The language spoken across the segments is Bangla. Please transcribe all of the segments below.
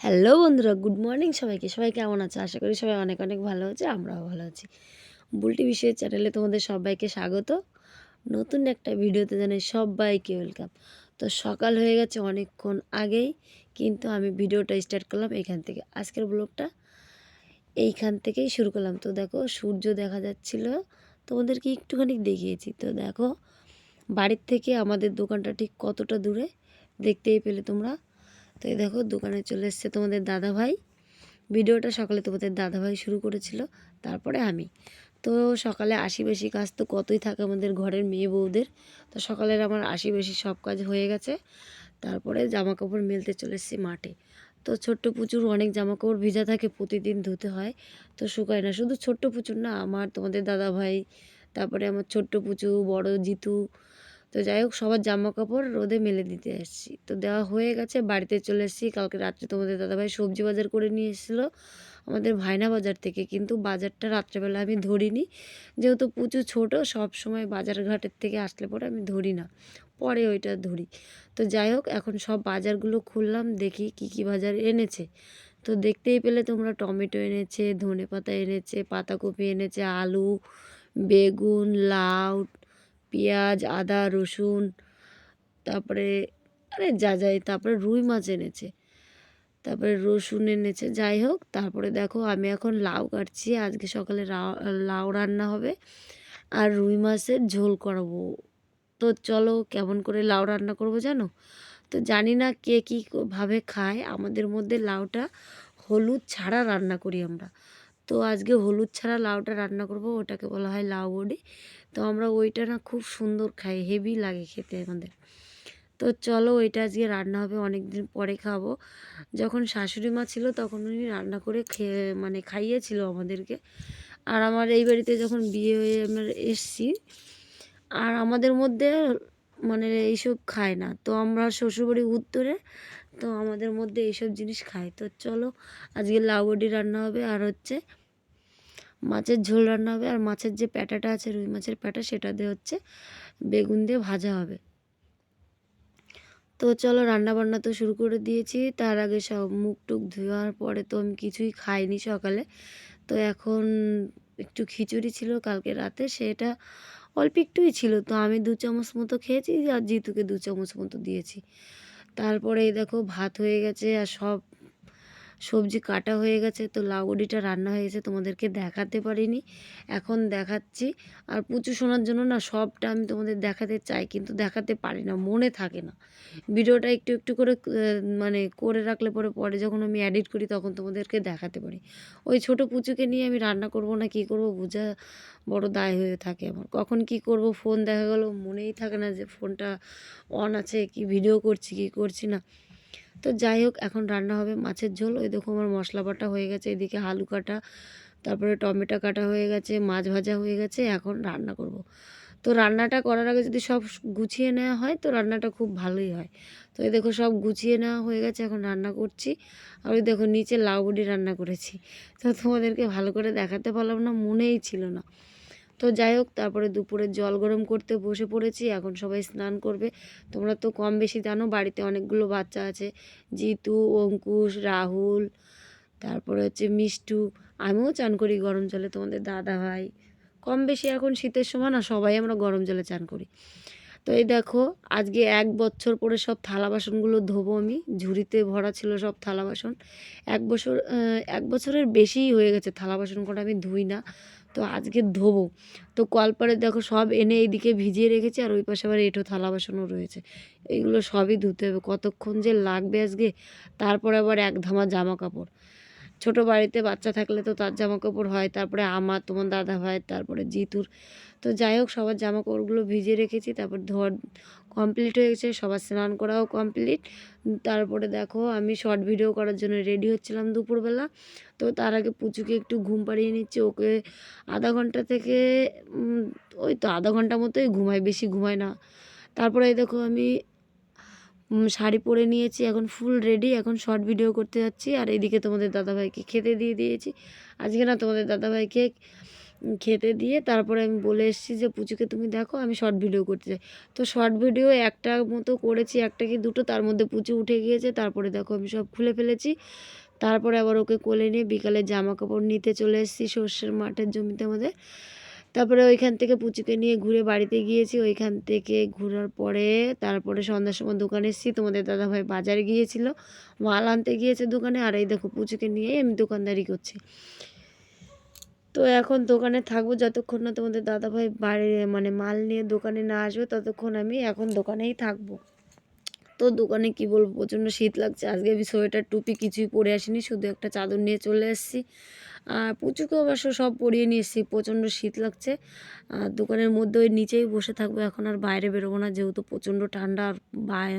হ্যালো বন্ধুরা, গুড মর্নিং সবাইকে। সবাই কেমন আছে? আশা করি সবাই অনেক অনেক ভালো আছে, আমরাও ভালো আছি। বুলটি বিষয়ের চ্যানেলে তোমাদের সবাইকে স্বাগত। নতুন একটা ভিডিওতে জানাই সবাইকে ওয়েলকাম। তো সকাল হয়ে গেছে অনেকক্ষণ আগেই, কিন্তু আমি ভিডিওটা স্টার্ট করলাম এখান থেকে। আজকের ব্লগটা এইখান থেকেই শুরু করলাম। তো দেখো, সূর্য দেখা যাচ্ছিল। তোমাদেরকে একটুখানি দেখিয়েছি। তো দেখো, বাড়ির থেকে আমাদের দোকানটা ঠিক কতটা দূরে দেখতেই পেলে তোমরা। তো এই দেখো দোকানে চলে এসছে তোমাদের দাদা ভাই ভিডিওটা সকালে তোমাদের দাদা ভাই শুরু করেছিল, তারপরে আমি। তো সকালে আশি বেশি কাজ তো কতই থাকে আমাদের ঘরের মেয়ে বউদের। তো সকালের আমার আশি বেশি সব কাজ হয়ে গেছে। তারপরে জামা কাপড় মেলতে চলে এসেছি মাঠে। তো ছোট্ট পুচুর অনেক জামা কাপড় ভিজা থাকে, প্রতিদিন ধুতে হয়। তো শুকায় না, শুধু ছোট্ট পুচুর না, আমার তোমাদের দাদা ভাই তারপরে আমার ছোট্ট পুচু, বড় জিতু তো যাই হোক, সবার জামা কাপড় রোদে মেলে দিতে এসেছি। তো দেওয়া হয়ে গেছে, বাড়িতে চলে এসেছি। কালকে রাত্রে তোমাদের দাদাভাই সবজি বাজার করে নিয়ে এসেছিল আমাদের ভাইনা বাজার থেকে। কিন্তু বাজারটা রাত্রেবেলা আমি ধরিনি। যেহেতু প্রচুর ছোট, সব সময় বাজার ঘাটের থেকে আসলে পরে আমি ধরি না। পরে ওইটা ধরি। তো যাই হোক, এখন সব বাজারগুলো খুললাম, দেখি কি কি বাজার এনেছে। তো দেখতেই পেলে তোমরা, টমেটো এনেছে ধনে পাতা এনেছে, পাতাকপি এনেছে, আলু, বেগুন, লাউ পেঁয়াজ, আদা, রসুন, তারপরে, আরে যা যাই তারপরে রুই মাছ এনেছে। তারপরে রসুন এনেছে, যাই হোক, তারপরে দেখো আমি এখন লাউ কাটছি, আজকে সকালে লাউ রান্না হবে, আর রুই মাছের ঝোল করাবো। তো চলো, কেমন করে লাউ রান্না করব জানো? তো জানি না কে কী ভাবে খায়, আমাদের মধ্যে লাউটা হলুদ ছাড়া রান্না করি আমরা। তো আজকে হলুদ ছাড়া লাউটা রান্না করব, ওটাকে বলা হয় লাউ বডি। তো আমরা ওইটা না খুব সুন্দর খাই হেভি লাগে খেতে আমাদের। তো চলো ওইটা আজকে রান্না হবে অনেক দিন পরে খাব। যখন শাশুড়ি মা ছিল তখন উনি রান্না করে খেয়ে মানে খাইয়েছিল আমাদেরকে। আর আমার এই বাড়িতে যখন বিয়ে হয়ে আমরা এসছি, আর আমাদের মধ্যে মানে এইসব খায় না। তো আমরা শ্বশুরবাড়ি উত্তরে, তো আমাদের মধ্যে এইসব জিনিস খাই তো চলো আজকে লাউ বডি রান্না হবে, আর হচ্ছে মাছের ঝোল রান্না হবে আর মাছের যে প্যাটাটা আছে, রুই মাছের প্যাটা, সেটা দিয়ে হচ্ছে বেগুন দিয়ে ভাজা হবে। তো চলো রান্না বান্না তো শুরু করে দিয়েছি। তার আগে সব মুখ টুক ধোয়ার পরে তো আমি কিছুই খাইনি সকালে। তো এখন একটু খিচুড়ি ছিল কালকে রাতে, সেটা অল্প একটুই ছিল। তো আমি দু চামচ মতো খেয়েছি আর জিতুকে দু চামচ মতো দিয়েছি। তারপরে দেখো ভাত হয়ে গেছে আর সব সবজি কাটা হয়ে গেছে, তো লাউডিটা রান্না হয়ে গেছে, তোমাদেরকে দেখাতে পারিনি। এখন দেখাচ্ছি। আর পুচু শোনার জন্য না সবটা আমি তোমাদের দেখাতে চাই, কিন্তু দেখাতে পারি না, মনে থাকে না। ভিডিওটা একটু একটু করে মানে করে রাখলে পরে পরে যখন আমি এডিট করি তখন তোমাদেরকে দেখাতে পারি। ওই ছোট পুচুকে নিয়ে আমি রান্না করব না, কি করব? বোঝা বড় দায় হয়ে থাকে আমার। কখন কি করব? ফোন দেখা গেলো, মনেই থাকে না যে ফোনটা অন আছে, কি ভিডিও করছি, কি করছি না। তো যাই হোক, এখন রান্না হবে মাছের ঝোল। ওই দেখো আমার মশলা বাটা হয়ে গেছে, এদিকে আলু কাটা, তারপরে টমেটো কাটা হয়ে গেছে, মাছ ভাজা হয়ে গেছে, এখন রান্না করব। তো রান্নাটা করার আগে যদি সব গুছিয়ে নেওয়া হয়, তো রান্নাটা খুব ভালোই হয়। তো এই দেখো সব গুছিয়ে নেওয়া হয়ে গেছে, এখন রান্না করছি। আর ওই দেখো নিচে লাউ বডি রান্না করেছি। তো তোমাদেরকে ভালো করে দেখাতে পারলাম না, মনেই ছিল না। তো যাই হোক, তারপরে দুপুরে জল গরম করতে বসে পড়েছি, এখন সবাই স্নান করবে। তোমরা তো কম বেশি জানো, বাড়িতে অনেকগুলো বাচ্চা আছে। জিতু, অঙ্কুশ, রাহুল, তারপরে হচ্ছে মিষ্টু। আমিও চান করি গরম জলে, তোমাদের দাদা ভাই। কম বেশি এখন শীতের সময় না, সবাই আমরা গরম জলে চান করি। তো এই দেখো, আজকে এক বছর পরে সব থালা বাসনগুলো ধোবো আমি। ঝুড়িতে ভরা ছিল সব থালা বাসন। এক বছর এক বছরের বেশিই হয়ে গেছে থালা বাসন কটা আমি ধুই না। তো আজকে ধোবো। তো কলপারে দেখো সব এনে এইদিকে ভিজিয়ে রেখেছে আর ওই পাশে আবার এঁঠো থালা বাসনও রয়েছে। এইগুলো সবই ধুতে হবে। কতক্ষণ যে লাগবে আজকে, তারপরে আবার এক ধামা জামা কাপড় ছোট বাড়িতে বাচ্চা থাকলে তো তার জামা কাপড় হয়, তারপরে আমার তোমার দাদা ভাই, তারপরে জিতুর। তো যাই হোক, সবার জামা কাপড়গুলো ভিজিয়ে রেখেছি, তারপর ধর কমপ্লিট হয়ে গেছে, সবার স্নান করাও কমপ্লিট তারপরে দেখো, আমি শর্ট ভিডিও করার জন্য রেডি হচ্ছিলাম দুপুরবেলা। তো তার আগে পুচুকে একটু ঘুম পাড়িয়ে নিচ্ছে, ওকে আধা ঘণ্টা থেকে ওই তো আধা ঘণ্টা মতোই ঘুমায় বেশি ঘুমায় না। তারপরে দেখো, আমি শাড়ি পরে নিয়েছি, এখন ফুল রেডি এখন শর্ট ভিডিও করতে যাচ্ছি, আর এইদিকে তোমাদের দাদাভাইকে খেতে দিয়ে দিয়েছি। আজকে না তোমাদের দাদাভাইকে খেতে দিয়ে তারপরে আমি বলে এসেছি যে, পুচুকে, তুমি দেখো, আমি শর্ট ভিডিও করতে চাই তো শর্ট ভিডিও একটা মতো করেছি, একটা কি দুটো, তার মধ্যে পুচু উঠে গিয়েছে, তারপরে দেখো আমি সব খুলে ফেলেছি। তারপরে আবার ওকে কোলে নিয়ে বিকালে জামা কাপড় নিতে চলে এসেছি, সর্ষের মাঠের জমিতে আমাদের। তারপরে ওইখান থেকে পুচুকে নিয়ে ঘুরে বাড়িতে গিয়েছি। ওইখান থেকে ঘোরার পরে তারপরে সন্ধ্যার সময় দোকানে এসেছি। তোমাদের দাদাভাই বাজারে গিয়েছিল, মাল আনতে গিয়েছে দোকানে। আর এই দেখো পুচুকে নিয়ে আমি দোকানদারি করছি। তো এখন দোকানে থাকব যতক্ষণ না তোমাদের দাদাভাই বাড়ি মানে মাল নিয়ে দোকানে না আসবে, ততক্ষণ আমি এখন দোকানেই থাকব। তো দোকানে কি বলব, প্রচণ্ড শীত লাগছে। আজকে আমি সোয়েটার, টুপি কিছুই পরে আসিনি, শুধু একটা চাদর নিয়ে চলে এসেছি আর পুচুকে অবশ্য সব পরিয়ে নিয়ে এসেছি, প্রচণ্ড শীত লাগছে। আর দোকানের মধ্যে ওই নিচেই বসে থাকব, এখন আর বাইরে বেরোবো না, যেহেতু প্রচণ্ড ঠান্ডা। আর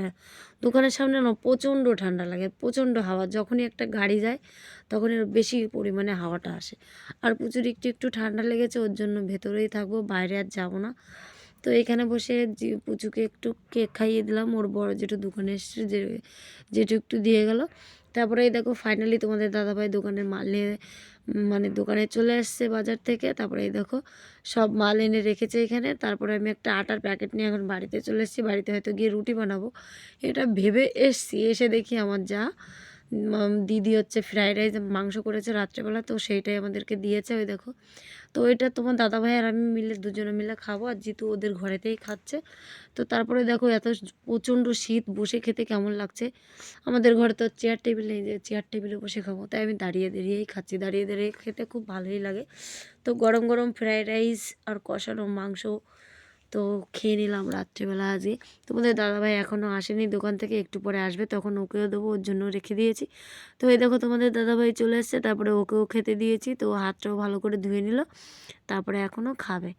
দোকানের সামনে না প্রচণ্ড ঠান্ডা লাগে, প্রচণ্ড হাওয়া। যখনই একটা গাড়ি যায় তখন এর বেশি পরিমাণে হাওয়াটা আসে। আর প্রচুর একটু একটু ঠান্ডা লেগেছে, ওর জন্য ভেতরেই থাকব, বাইরে আর যাব না। তো এখানে বসে পুচুকে একটু কেক খাইয়ে দিলাম। ওর বড় যেটু দোকানে এসছে, যে, যেটু একটু দিয়ে গেল। তারপরে এই দেখো ফাইনালি তোমাদের দাদাভাই দোকানের মাল নিয়ে মানে দোকানে চলে আসছে বাজার থেকে। তারপরে এই দেখো, সব মাল এনে রেখেছে এখানে। তারপরে আমি একটা আটার প্যাকেট নিয়ে এখন বাড়িতে চলে এসেছি। বাড়িতে হয়তো গিয়ে রুটি বানাবো। এটা ভেবে এসছি, এসে দেখি আমার যা। দিদি হচ্ছে ফ্রাইড রাইস মাংস করেছে রাত্রেবেলা, তো সেইটাই আমাদেরকে দিয়েছে। ওই দেখো তো এটা তোমার দাদা ভাই আর আমি মিলে দুজনে মিলে খাব আর জিতু ওদের ঘরেতেই খাচ্ছে। তো তারপরে দেখো এত প্রচণ্ড শীত, বসে খেতে কেমন লাগছে? আমাদের ঘরে তো চেয়ার টেবিল নেই যে চেয়ার টেবিলে বসে খাব, তাই আমি দাঁড়িয়ে দাঁড়িয়েই খাচ্ছি। দাঁড়িয়ে দাঁড়িয়ে খেতে খুব ভালোই লাগে। তো গরম গরম ফ্রায়েড রাইস আর কষানো মাংস তো খেয়ে নিলাম রাত্রিবেলা আজকে। তোমাদের দাদাভাই এখনও আসেনি, দোকান থেকে একটু পরে আসবে, তখন ওকেও দেবো, ওর জন্য রেখে দিয়েছি। তো এই দেখো তোমাদের দাদাভাই চলে এসছে, তারপরে ওকেও খেতে দিয়েছি, তো হাতটাও ভালো করে ধুয়ে নিল, তারপরে এখনও খাবে।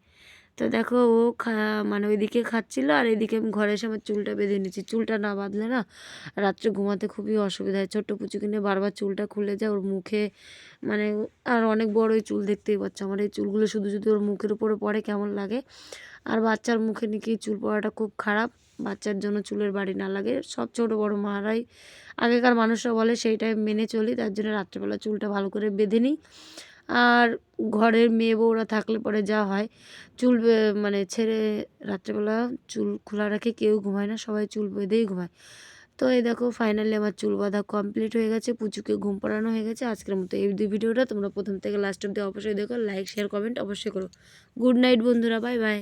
তো দেখো ও খা মানে ওইদিকে খাচ্ছিল, আর এদিকে আমি ঘরে এসে আমার চুলটা বেঁধে নিচ্ছি চুলটা না বাঁধলে না রাত্রে ঘুমাতে খুবই অসুবিধা হয়। ছোট্ট পুচুকে কিনে বারবার চুলটা খুলে যায়, ওর মুখে মানে আর অনেক বড় ওই চুল দেখতেই পাচ্ছ। আমার এই চুলগুলো শুধু শুধু ওর মুখের উপরে পড়ে, কেমন লাগে? আর বাচ্চার মুখে নাকি চুল পড়াটা খুব খারাপ। বাচ্চার জন্য চুলের বাড়ি না লাগে। সব ছোটো বড়ো মারাই। আগেকার মানুষরা বলে সেইটাই মেনে চলি, তার জন্য রাত্রেবেলা চুলটা ভালো করে বেঁধে নিই। আর ঘরের মেয়ে বউরা থাকলে পরে যা হয়, চুল মানে ছেড়ে রাত্রেবেলা চুল খোলা রাখে কেউ ঘুমায় না, সবাই চুল বেঁধেই ঘুমায়। তো এই দেখো ফাইনালি আমার চুল বাঁধা কমপ্লিট হয়ে গেছে, পুচুকে ঘুম পাড়ানো হয়ে গেছে। আজকের মতো এই দুই ভিডিওটা, তোমরা প্রথম থেকে লাস্ট অব্দি অবশ্যই দেখো লাইক শেয়ার কমেন্ট অবশ্যই করো। গুড নাইট বন্ধুরা বাই বাই